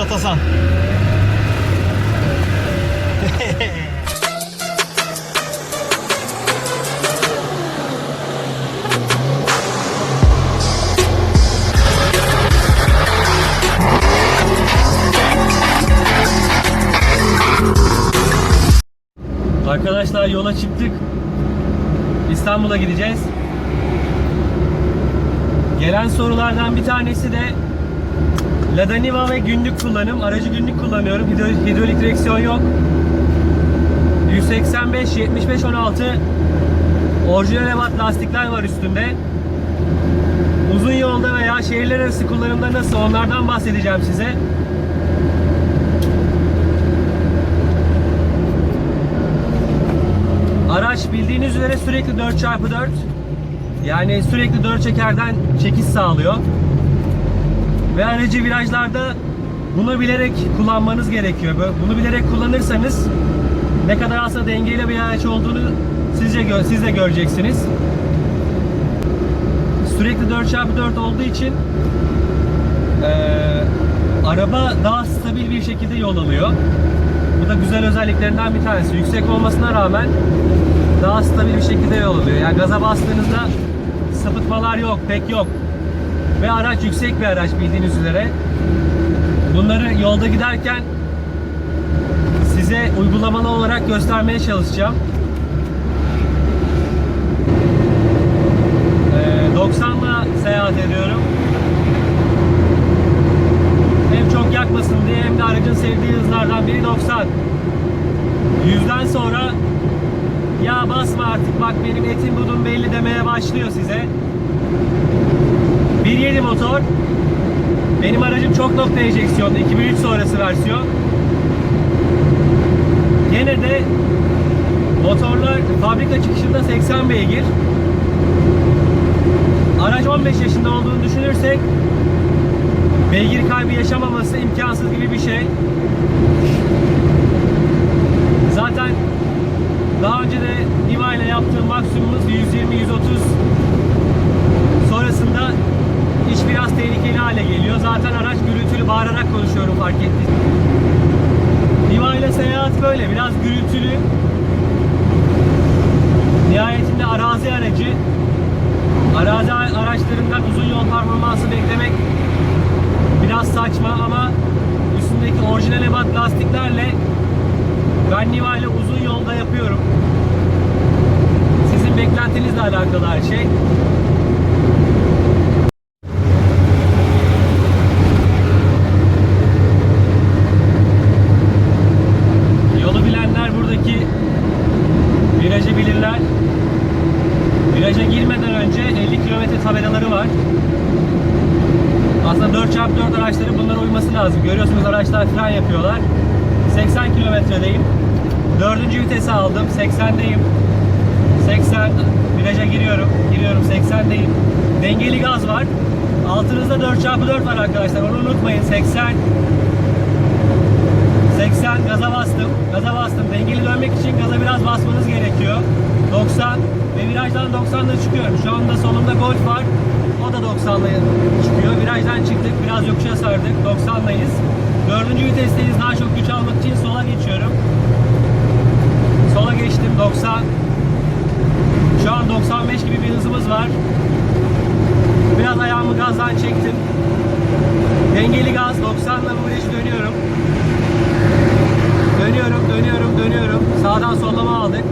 Atasan. Arkadaşlar yola çıktık. İstanbul'a gideceğiz. Gelen sorulardan bir tanesi de Lada Niva ve günlük kullanım. Aracı günlük kullanıyorum. Hidro- hidrolik direksiyon yok. 185 75 16 orijinal ebat lastikler var üstünde. Uzun yolda veya şehirler arası kullanımda nasıl onlardan bahsedeceğim size. Araç bildiğiniz üzere sürekli 4x4 yani sürekli 4 çekerden çekiş sağlıyor. Ve aracı virajlarda bunu bilerek kullanmanız gerekiyor. Bunu bilerek kullanırsanız ne kadar aslında dengeyle bir araç olduğunu sizce siz de göreceksiniz. Sürekli 4x4 olduğu için eee, araba daha stabil bir şekilde yol alıyor. Bu da güzel özelliklerinden bir tanesi. Yüksek olmasına rağmen daha stabil bir şekilde yol alıyor. Yani gaza bastığınızda sapıtmalar yok, pek yok. Ve araç yüksek bir araç bildiğiniz üzere. Bunları yolda giderken size uygulamalı olarak göstermeye çalışacağım. Ee, 90'la seyahat ediyorum. Hem çok yakmasın diye hem de aracın sevdiği hızlardan biri 90. 100'den sonra ya basma artık bak benim etim budum belli demeye başlıyor size. Benim aracım çok nokta enjeksiyonlu. 2003 sonrası versiyon. Gene de motorlar fabrika çıkışında 80 beygir. Araç 15 yaşında olduğunu düşünürsek beygir kaybı yaşamaması imkansız gibi bir şey. Zaten daha önce de Niva ile yaptığım maksimumumuz 120-130 sonrasında iş biraz tehlikeli hale geliyor. Zaten araç gürültülü bağırarak konuşuyorum fark ettiniz. Niva ile seyahat böyle biraz gürültülü. Nihayetinde arazi aracı. Arazi araçlarından uzun yol performansı beklemek biraz saçma ama üstündeki orijinal ebat lastiklerle ben Niva ile uzun yolda yapıyorum. Sizin beklentinizle alakalı her şey. Viraja girmeden önce 50 kilometre tabelaları var. Aslında 4x4 araçların bunlara uyması lazım. Görüyorsunuz araçlar fren yapıyorlar. 80 kilometredeyim. Dördüncü vitesi aldım. 80'deyim. 80 viraja giriyorum. Giriyorum 80'deyim. Dengeli gaz var. Altınızda 4x4 var arkadaşlar. Onu unutmayın. 80 80 gaza bastım. Gaza bastım. Dengeli dönmek için gaza biraz basmanız gerekiyor. 90 ve virajdan 90'la çıkıyorum. Şu anda solumda Golf var. O da 90'la çıkıyor. Virajdan çıktık. Biraz yokuşa sardık. 90'layız. Dördüncü vitesteyiz. Daha çok güç almak için sola geçiyorum. Sola geçtim. 90. Şu an 95 gibi bir hızımız var. Biraz ayağımı gazdan çektim. Dengeli gaz 90'la bu virajı dönüyorum. Dönüyorum, dönüyorum, dönüyorum. Sağdan sollama aldık.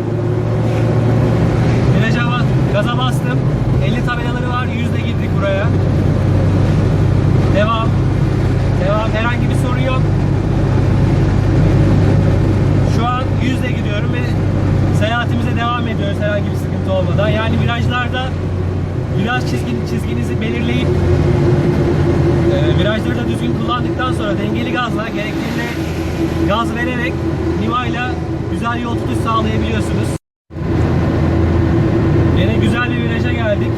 Viraja bas, gaza bastım. 50 tabelaları var. 100'le girdik buraya. Devam. Devam. Herhangi bir sorun yok. Şu an 100'le gidiyorum ve seyahatimize devam ediyoruz herhangi bir sıkıntı olmadan. Yani virajlarda viraj çizgin, çizginizi belirleyip e, virajları da düzgün kullandıktan sonra dengeli gazla gerektiğinde gaz vererek Niva ile güzel yol tutuş sağlayabiliyorsunuz. Yine güzel bir viraja geldik.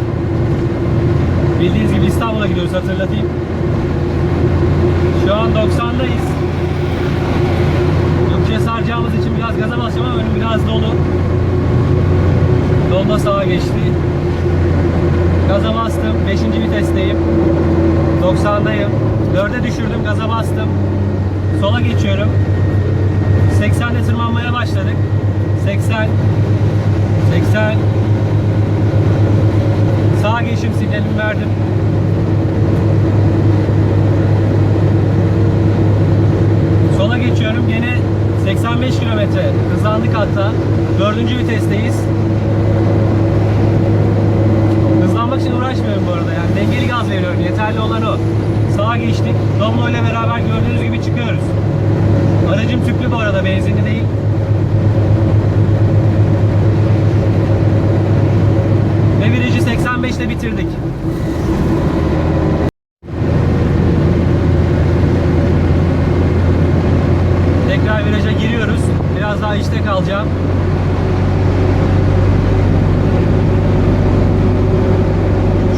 Bildiğiniz gibi İstanbul'a gidiyoruz hatırlatayım. Şu an 90'dayız. Yokuşa saracağımız için biraz gaza basacağım ama önüm biraz dolu. Dolma sağa geçti. Gaza bastım. 5. vitesteyim. 90'dayım. 4'e düşürdüm. Gaza bastım. Sola geçiyorum. 80'le tırmanmaya başladık. 80 80 Sağa geçim sinyalimi verdim. Sola geçiyorum. Gene 85 kilometre hızlandık hatta. Dördüncü vitesteyiz. Hızlanmak için uğraşmıyorum bu arada yani dengeli gaz veriyorum yeterli olan o. Sağa geçtik. Domlo ile beraber gördüğünüz gibi çıkıyoruz. Aracım tüplü bu arada benzinli değil. Ve virajı 85 ile bitirdik. Tekrar viraja giriyoruz. Biraz daha içte kalacağım.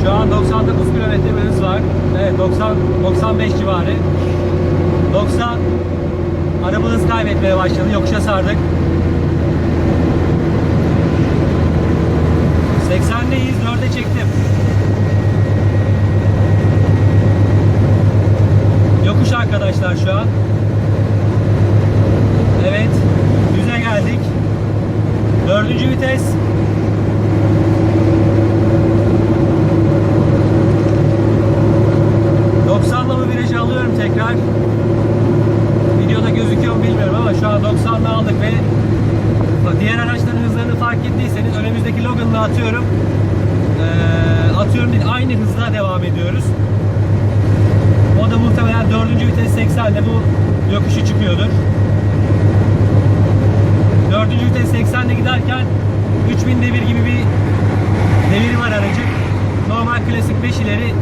Şu an 99 kilometre bir hız var. Evet 90 95 civarı. 90 araba hız kaybetmeye başladı. Yokuşa sardık. 80'deyiz. 4'e çektim. Yokuş arkadaşlar şu an. Evet. Düze geldik. Dördüncü vites. 90'da aldık ve diğer araçların hızlarını fark ettiyseniz önümüzdeki Logan'la atıyorum ee, atıyorum değil aynı hızla devam ediyoruz. O da muhtemelen 4. vites 80'de bu yokuşu çıkıyordur. 4. vites 80'de giderken 3000 devir gibi bir devir var aracın. Normal klasik 5 ileri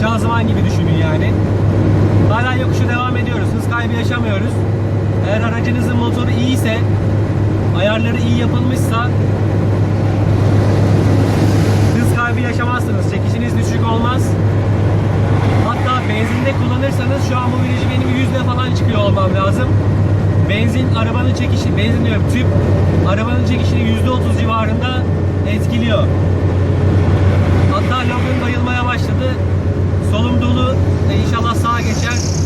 şanzıman gibi düşünün yani. Hala yokuşu devam ediyoruz. Hız kaybı yaşamıyoruz. Aracınızın motoru iyiyse, ayarları iyi yapılmışsa hız kaybı yaşamazsınız. Çekişiniz düşük olmaz. Hatta benzinde kullanırsanız şu an bu virajı benim yüzde falan çıkıyor olmam lazım. Benzin arabanın çekişi, benzin diyorum tüp arabanın çekişini yüzde otuz civarında etkiliyor. Hatta Logan bayılmaya başladı. Solum dolu. E, inşallah sağa geçer.